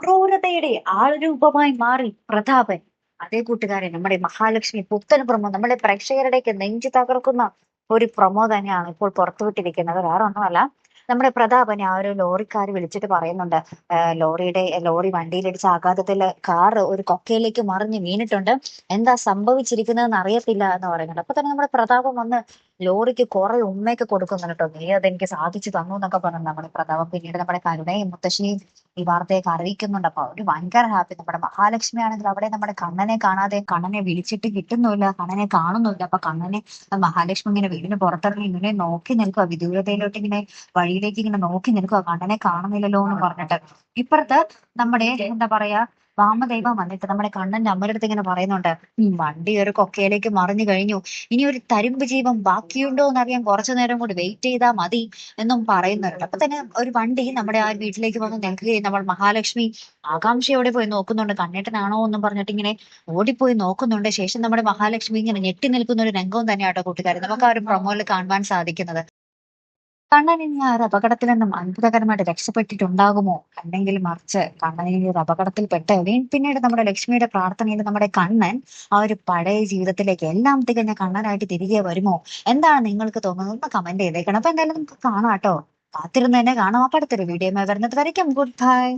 ക്രൂരതയുടെ ആൾരൂപമായി മാറി പ്രതാപൻ. അതേ കൂട്ടുകാരെ നമ്മുടെ മഹാലക്ഷ്മി പുത്തൻ പ്രമോ നമ്മുടെ പ്രേക്ഷകരുടെയൊക്കെ നെഞ്ചു തകർക്കുന്ന ഒരു പ്രൊമോ തന്നെയാണ് ഇപ്പോൾ പുറത്തുവിട്ടിരിക്കുന്നത്. വേറെ ഒന്നുമല്ല നമ്മുടെ പ്രതാപനെ ആ ഒരു ലോറിക്കാർ വിളിച്ചിട്ട് പറയുന്നുണ്ട്. ലോറിയുടെ ലോറി വണ്ടിയിലിടിച്ച ആഘാതത്തിൽ കാർ ഒരു കൊക്കയിലേക്ക് മറിഞ്ഞ് വീണിട്ടുണ്ട്. എന്താ സംഭവിച്ചിരിക്കുന്നതെന്ന് അറിയത്തില്ല എന്ന് പറയുന്നുണ്ട്. അപ്പൊ തന്നെ നമ്മുടെ പ്രതാപം വന്ന് ലോറിക്ക് കുറെ ഉമ്മയൊക്കെ കൊടുക്കുന്നു കേട്ടോ. നീ അതെനിക്ക് സാധിച്ചു തന്നു എന്നൊക്കെ പറഞ്ഞു നമ്മുടെ പ്രതാപം. പിന്നീട് നമ്മുടെ കരുണയും മുത്തശ്ശിയും ഈ വാർത്തയൊക്കെ അറിയിക്കുന്നുണ്ട്. അപ്പൊ ഒരു ഭയങ്കര ഹാപ്പി നമ്മുടെ മഹാലക്ഷ്മി ആണെങ്കിൽ അവിടെ നമ്മുടെ കണ്ണനെ കാണാതെ കണ്ണനെ വിളിച്ചിട്ട് കിട്ടുന്നില്ല കണ്ണനെ കാണുന്നില്ല അപ്പൊ കണ്ണനെ മഹാലക്ഷ്മി ഇങ്ങനെ വീടിന് പുറത്തിറങ്ങി ഇങ്ങനെ നോക്കി നിൽക്കുക വിദൂരതയിലോട്ട് ഇങ്ങനെ വഴിയിലേക്ക് ഇങ്ങനെ നോക്കി നിൽക്കുക കണ്ണനെ കാണുന്നില്ലല്ലോ എന്ന് പറഞ്ഞിട്ട്. ഇപ്പുറത്ത് നമ്മുടെ എന്താ പറയാ വാമദൈവം വന്നിട്ട് നമ്മുടെ കണ്ണന്റെ അമ്മയുടെ അടുത്ത് ഇങ്ങനെ പറയുന്നുണ്ട് വണ്ടി ഒരു കൊക്കയിലേക്ക് മറിഞ്ഞു കഴിഞ്ഞു. ഇനി ഒരു തരിമ്പ് ജീവൻ ബാക്കിയുണ്ടോ എന്ന് അറിയാൻ കുറച്ചു നേരം കൂടി വെയിറ്റ് ചെയ്താൽ മതി എന്നും പറയുന്നുണ്ട്. അപ്പൊ തന്നെ ഒരു വണ്ടി നമ്മുടെ ആ വീട്ടിലേക്ക് വന്ന് നിൽക്കുകയും നമ്മൾ മഹാലക്ഷ്മി ആകാംക്ഷയോടെ പോയി നോക്കുന്നുണ്ട്. കണ്ണേട്ടനാണോ എന്നും പറഞ്ഞിട്ട് ഇങ്ങനെ ഓടിപ്പോയി നോക്കുന്നുണ്ട്. ശേഷം നമ്മുടെ മഹാലക്ഷ്മി ഇങ്ങനെ ഞെട്ടി നിൽക്കുന്ന ഒരു രംഗവും തന്നെയാട്ടോ കൂട്ടുകാരെ. നമുക്ക് ആ ഒരു പ്രൊമോയിൽ കാണുവാൻ സാധിക്കുന്നത്. കണ്ണൻ ആ ഒരു അപകടത്തിൽ നിന്നും അത്ഭുതകരമായിട്ട് രക്ഷപ്പെട്ടിട്ടുണ്ടാകുമോ? അല്ലെങ്കിൽ മറിച്ച് കണ്ണൻ ഇനി ഒരു അപകടത്തിൽപ്പെട്ട് പിന്നീട് നമ്മുടെ ലക്ഷ്മിയുടെ പ്രാർത്ഥനയിൽ നമ്മുടെ കണ്ണൻ ആ ഒരു പഴയ ജീവിതത്തിലേക്ക് എല്ലാം തികഞ്ഞ കണ്ണനായിട്ട് തിരികെ വരുമോ? എന്താണ് നിങ്ങൾക്ക് തോന്നുന്നത്? ഒന്ന് കമന്റ് ചെയ്തേക്കണം. അപ്പൊ എന്തായാലും നമുക്ക് കാണാം കേട്ടോ. കാത്തിരുന്ന് തന്നെ കാണാം. അപ്പൊ അടുത്തൊരു വീഡിയോ വരുന്നത് വരയ്ക്കും. Good bye